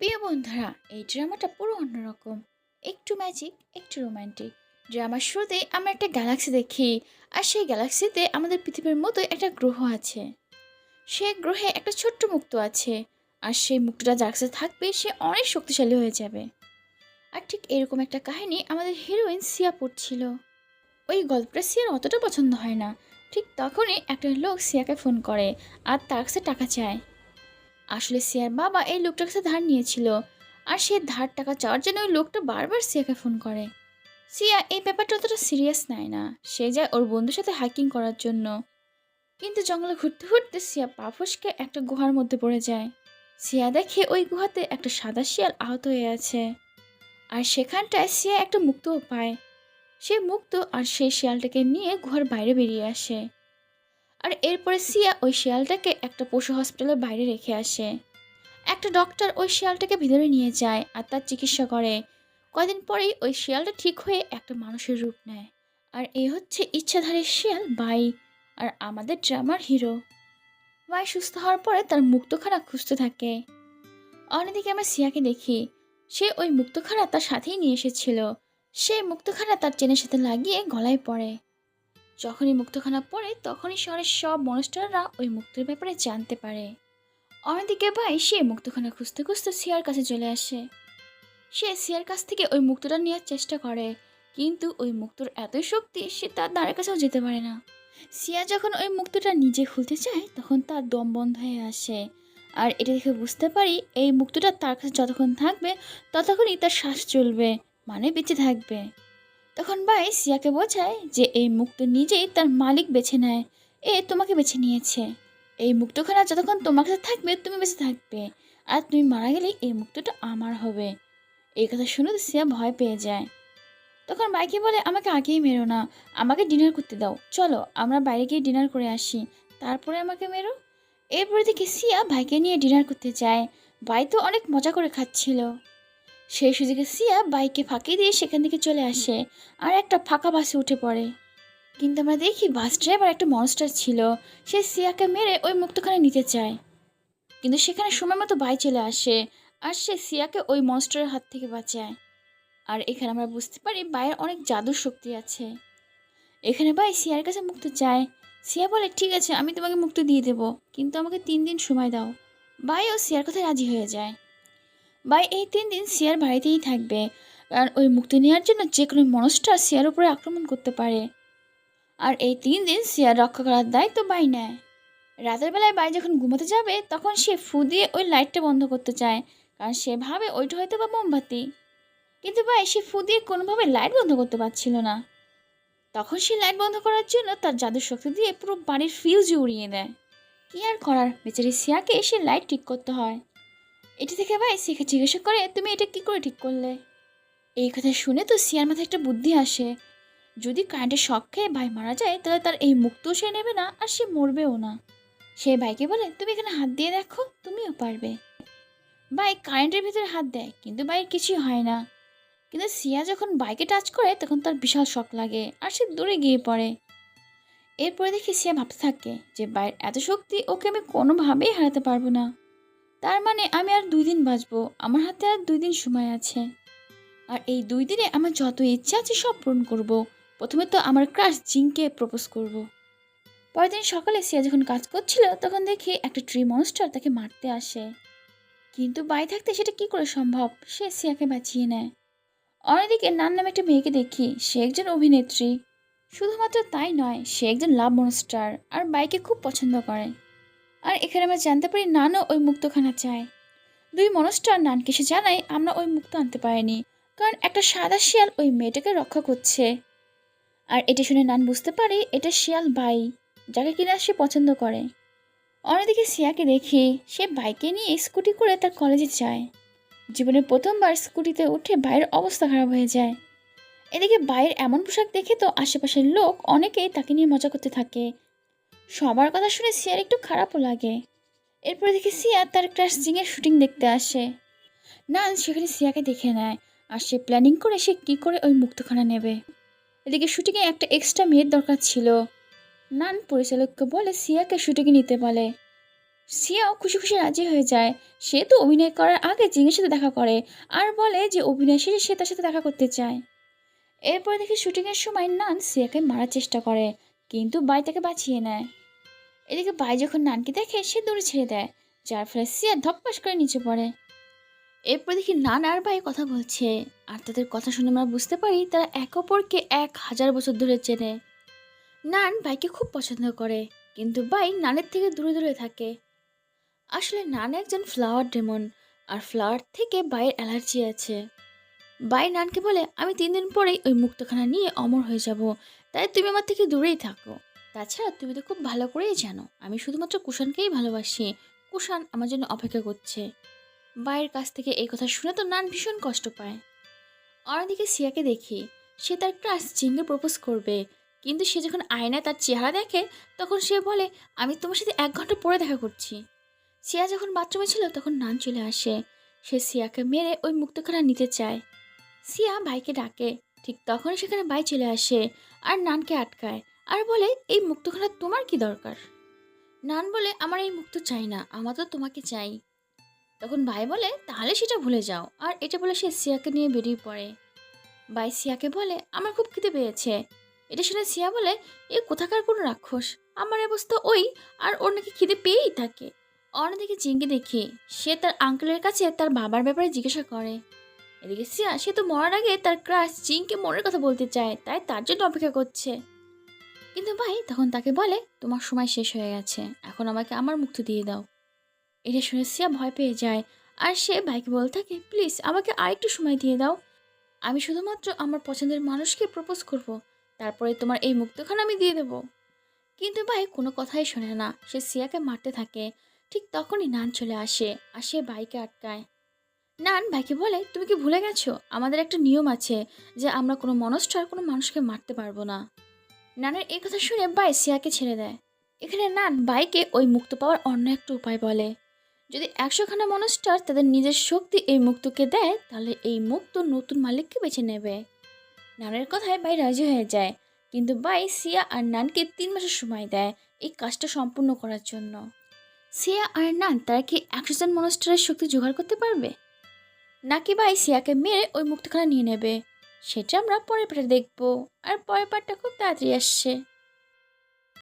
প্রিয় বন্ধুরা, এই ড্রামাটা পুরো অন্যরকম। একটু ম্যাজিক একটু রোমান্টিক ড্রামার শুরুতেই আমরা একটা গ্যালাক্সি দেখি, আর সেই গ্যালাক্সিতে আমাদের পৃথিবীর মতোই একটা গ্রহ আছে। সেই গ্রহে একটা ছোট্ট মুক্ত আছে, আর সেই মুক্তটা যার কাছে থাকবে, সে অনেক শক্তিশালী হয়ে যাবে। আর ঠিক এরকম একটা কাহিনী আমাদের হিরোইন সিয়া পড়ছিল ওই গল্পটা সিয়ার অতটা পছন্দ হয় না। ঠিক তখনই একটা লোক সিয়াকে ফোন করে, আর তার কাছে টাকা চায়। আসলে সিয়ার বাবা এই লোকটার কাছে ধার নিয়েছিল। আর সে ধার টাকা চাওয়ার জন্য ওই লোকটা বারবার সিয়াকে ফোন করে। সিয়া এই ব্যাপারটা অতটা সিরিয়াস নেয় না। সে যায় ওর বন্ধুর সাথে হাইকিং করার জন্য। কিন্তু জঙ্গলে ঘুরতে ঘুরতে সিয়া পা ফসকে একটা গুহার মধ্যে পড়ে যায়। সিয়া দেখে ওই গুহাতে একটা সাদা শিয়াল আহত হয়ে আছে। আর সেখানটায় সিয়া একটা মুক্তও পায়। সে মুক্ত আর সেই শিয়ালটাকে নিয়ে গুহার বাইরে বেরিয়ে আসে। আর এরপরে সিয়া ওই শিয়ালটাকে একটা পশু হসপিটালের বাইরে রেখে আসে। একটা ডক্টর ওই শিয়ালটাকে ভিতরে নিয়ে যায় আর তার চিকিৎসা করে। কদিন পরেই ওই শিয়ালটা ঠিক হয়ে একটা মানুষের রূপ নেয়। আর এই হচ্ছে ইচ্ছাধারী শিয়াল বাই আর আমাদের ড্রামার হিরো। বাই সুস্থ হওয়ার পরে তার মুক্তখানা খুঁজতে থাকে। অন্যদিকে আমরা সিয়াকে দেখি, সে ওই মুক্তখানা তার সাথেই নিয়ে এসেছিল। সে মুক্তখানা তার চেনের সাথে লাগিয়ে গলায় পড়ে। যখনই মুক্তখানা পড়ে, তখনই শহরের সব মনস্টাররা ওই মুক্তের ব্যাপারে জানতে পারে। অন্যদিকে ভাই, সে মুক্তখানা খুঁজতে খুঁজতে সিয়ার কাছে চলে আসে। সে সিয়ার কাছ থেকে ওই মুক্তটা নেওয়ার চেষ্টা করে, কিন্তু ওই মুক্তর এতই শক্তি, সে তার দ্বারের কাছেও যেতে পারে না। সিয়া যখন ওই মুক্তটা নিজে খুলতে চায়, তখন তার দম বন্ধ হয়ে আসে। আর এটা দেখে বুঝতে পারি, এই মুক্তটা তার কাছে যতক্ষণ থাকবে, ততক্ষণই তার শ্বাস চলবে মানে বেঁচে থাকবে। তখন ভাই সিয়াকে বোঝায় যে এই মুক্ত নিজেই তার মালিক বেছে নেয়। এ তোমাকে বেছে নিয়েছে। এই মুক্তখানা যতক্ষণ তোমার কাছে থাকবে, তুমি বেঁচে থাকবে। আর তুমি মারা গেলেই এই মুক্তটা আমার হবে। এই কথা শুনে সিয়া ভয় পেয়ে যায়। তখন বাইকে বলে, আমাকে আগেই মেরো না। আমাকে ডিনার করতে দাও। চলো, আমরা বাইরে গিয়ে ডিনার করে আসি। তারপরে আমাকে মেরো? এরপরে দেখি সিয়া ভাইকে নিয়ে ডিনার করতে যায়। ভাই তো অনেক মজা করে খাচ্ছিল। সেই সুযোগে সিয়া বাইকে ফাঁকি দিয়ে সেখান থেকে চলে আসে আর একটা ফাঁকা বাসে উঠে পড়ে। কিন্তু আমরা দেখি বাস ড্রাইভার একটা মনস্টার ছিল। সে সিয়াকে মেরে ওই মুক্তখানে নিতে চায়। কিন্তু সেখানে সময় মতো বাই চলে আসে আর সে সিয়াকে ওই মনস্টারের হাত থেকে বাঁচায়। আর এখানে আমরা বুঝতে পারি বাইয়ের অনেক জাদুর শক্তি আছে। এখানে বাই সিয়ার কাছে মুক্ত চায়। সিয়া বলে, ঠিক আছে, আমি তোমাকে মুক্ত দিয়ে দেবো, কিন্তু আমাকে তিন দিন সময় দাও। বাই ও সিয়ার কথায় রাজি হয়ে যায়। বাই এই তিন দিন সিয়ার বাড়িতেই থাকবে। কারণ ওই মুক্তি নেওয়ার জন্য যে কোনো মনস্টার সিয়ার উপরে আক্রমণ করতে পারে। আর এই তিন দিন সিয়ার রক্ষা করার দায়িত্ব বাই নেয়। রাতের বেলায় বাই যখন ঘুমাতে যাবে, তখন সে ফু দিয়ে ওই লাইটটা বন্ধ করতে চায়, কারণ সে ভাবে ওইটা হয়তো বা মোমবাতি। কিন্তু ভাই, সে ফু দিয়ে কোনোভাবে লাইট বন্ধ করতে পারছিল না। তখন সে লাইট বন্ধ করার জন্য তার জাদুর শক্তি দিয়ে পুরো বাড়ির ফিউজ উড়িয়ে দেয়। কি আর করার? বেচারি সিয়াকে সে লাইট ঠিক করতে হয়। এটি থেকে ভাই সিয়াকে জিজ্ঞাসা করে, তুমি এটা কি করে ঠিক করলে? এই কথা শুনে তো সিয়ার মাথায় একটা বুদ্ধি আসে। যদি কারেন্টের শখ খেয়ে ভাই মারা যায়, তাহলে তার এই মুক্তও সে নেবে না, আর সে মরবেও না। সে ভাইকে বলে, তুমি এখানে হাত দিয়ে দেখো, তুমিও পারবে। ভাই কারেন্টের ভিতরে হাত দেয়, কিন্তু বাইরের কিছুই হয় না। কিন্তু সিয়া যখন বাইকে টাচ করে, তখন তার বিশাল শখ লাগে, আর সে দূরে গিয়ে পড়ে। এরপরে দেখি সিয়া ভাবতে থাকে যে বাইর এত শক্তি ওকে আমি কোনোভাবেই হারাতে পারব না। তার মানে আমি আর দুই দিন বাঁচবো। আমার হাতে আর দুই দিন সময় আছে। আর এই দুই দিনে আমার যত ইচ্ছা আছে সব পূরণ করব। প্রথমে তো আমার ক্রাশ জিনকে প্রপোজ করব। পরের দিন সকালে সিয়া যখন কাজ করছিল, তখন দেখি একটা ট্রি মনস্টার তাকে মারতে আসে। কিন্তু বাই থাকতে সেটা কি করে সম্ভব? সে সিয়াকে বাঁচিয়ে নেয়। অন্যদিকে নান নামে একটা মেয়েকে দেখি, সে একজন অভিনেত্রী। শুধুমাত্র তাই নয়, সে একজন লাভ মনস্টার আর বাইকে খুব পছন্দ করে। আর এখানে আমরা জানতে পারি নানও ওই মুক্তখানা চায়। দুই মনস্টার নানকে সে জানায়, আমরা ওই মুক্ত আনতে পারিনি, কারণ একটা সাদা শিয়াল ওই মেয়েটাকে রক্ষা করছে। আর এটা শুনে নান বুঝতে পারে, এটা শিয়াল বাই, যাকে কিনা সে পছন্দ করে। অন্যদিকে সিয়াকে দেখি, সে বাইকে নিয়ে স্কুটি করে তার কলেজে যায়। জীবনের প্রথমবার স্কুটিতে উঠে বাইরের অবস্থা খারাপ হয়ে যায়। এদিকে বাইরের এমন পোশাক দেখে তো আশেপাশের লোক অনেকেই তাকে নিয়ে মজা করতে থাকে। সবার কথা শুনে সিয়ার একটু খারাপও লাগে। এরপরে দেখি সিয়া তার ক্রাশ জিংয়ের শুটিং দেখতে আসে। নান সেখানে সিয়াকে দেখে নেয় আর সে প্ল্যানিং করে সে কী করে ওই মুক্তখানা নেবে। এদিকে শুটিংয়ে একটা এক্সট্রা মেয়ের দরকার ছিল। নান পরিচালককে বলে সিয়াকে শুটিংয়ে নিতে বলে। সিয়াও খুশি খুশি রাজি হয়ে যায়। সে তো অভিনয় করার আগে জিংয়ের সাথে দেখা করে আর বলে যে অভিনয় শেষে সে তার সাথে দেখা করতে চায়। এরপর দেখি শুটিংয়ের সময় নান সিয়াকে মারার চেষ্টা করে। কিন্তু বাই তাকে বাঁচিয়ে নেয়। এদিকে বাই যখন নানকে দেখে, সে দূরে ছেড়ে দেয়, যার ফলে সিয়া ধপ্পাস করে নিচে পড়ে। এরপর দেখি নান আর ভাই কথা বলছে, আর তাদের কথা শুনে আমরা বুঝতে পারি তারা এক অপরকে এক হাজার বছর ধরে চেনে। নান বাইকে খুব পছন্দ করে, কিন্তু বাই নানের থেকে দূরে দূরে থাকে। আসলে নান একজন ফ্লাওয়ার ডেমন আর ফ্লাওয়ার থেকে বাইয়ের অ্যালার্জি আছে। বাই নানকে বলে, আমি তিন দিন পরেই ওই মুক্তখানা নিয়ে অমর হয়ে যাব তাই তুমি আমার থেকে দূরেই থাকো। তাছাড়া তুমি তো খুব ভালো করেই জানো, আমি শুধুমাত্র কুষাণকেই ভালোবাসি। কুষাণ আমার জন্য অপেক্ষা করছে। বাইয়ের কাছ থেকে এই কথা শুনে তো নান ভীষণ কষ্ট পায়। অন্যদিকে সিয়াকে দেখি, সে তার ক্রাশ জিঙ্গে প্রপোজ করবে। কিন্তু সে যখন আয়নায় তার চেহারা দেখে, তখন সে বলে, আমি তোমার সাথে এক ঘণ্টা পরে দেখা করছি। সিয়া যখন বাথরুমে ছিল, তখন নান চলে আসে। সে সিয়াকে মেরে ওই মুক্তখানা নিতে চায়। সিয়া ভাইকে ডাকে ঠিক তখন সেখানে ভাই চলে আসে আর নানকে আটকায় আর বলে, এই মুক্তখানা তোমার কি দরকার? নান বলে, আমার এই মুক্ত চাই না, আমার তো তোমাকে চাই। তখন ভাই বলে, তাহলে সেটা ভুলে যাও। আর এটা বলে সে সিয়াকে নিয়ে বেরিয়ে পড়ে। ভাই সিয়াকে বলে, আমার খুব খিদে পেয়েছে। এটা শুনে সিয়া বলে, এ কোথাকার কোনো রাক্ষস? আমার অবস্থা ওই, আর ওর নাকি খিদে পেয়েই থাকে। অন্যদিকে চিঙ্কি দেখি, সে তার আঙ্কেলের কাছে তার বাবার ব্যাপারে জিজ্ঞাসা করে। এদিকে সিয়া, সে তো মরার আগে তার ক্রাশ চিংকে মনের কথা বলতে চায়, তাই তার জন্য অপেক্ষা করছে। কিন্তু ভাই, তখন তাকে বলে, তোমার সময় শেষ হয়ে গেছে, এখন আমাকে আমার মুক্তি দিয়ে দাও। এটা শুনে সিয়া ভয় পেয়ে যায়, আর সে ভাইকে বলতে থাকে, প্লিজ, আমাকে আরেকটু সময় দিয়ে দাও। আমি শুধুমাত্র আমার পছন্দের মানুষকে প্রপোজ করব, তারপরে তোমার এই মুক্তখানা আমি দিয়ে দেবো। কিন্তু ভাই কোনো কথাই শোনে না, সে সিয়াকে মারতে থাকে, ঠিক তখনই নান চলে আসে, আর সে বাইকে আটকায়। নান, ভাইকে বলে, তুমি কি ভুলে গেছো? আমাদের একটা নিয়ম আছে যে আমরা কোনো মনস্টার কোনো মানুষকে মারতে পারব না। নানের এই কথা শুনে বাই সিয়াকে ছেড়ে দেয়। এখানে নান বাইকে ওই মুক্ত পাওয়ার অন্য একটা উপায় বলে। যদি একশোখানা মনস্টার তাদের নিজের শক্তি এই মুক্তকে দেয়, তাহলে এই মুক্ত নতুন মালিককে বেছে নেবে। নানের কথায় বাই রাজি হয়ে যায়, কিন্তু বাই সিয়া আর নানকে তিন মাসের সময় দেয় এই কাজটা সম্পূর্ণ করার জন্য। সিয়া আর নান, তারা কি একশো জন মনস্টারের শক্তি জোগাড় করতে পারবে? নাকি বা সিয়াকে মেরে ওই মুক্তখানা নিয়ে নেবে? সেটা আমরা পরের পাটে দেখব। আর পরের পাটটা খুব তাড়াতাড়ি আসছে।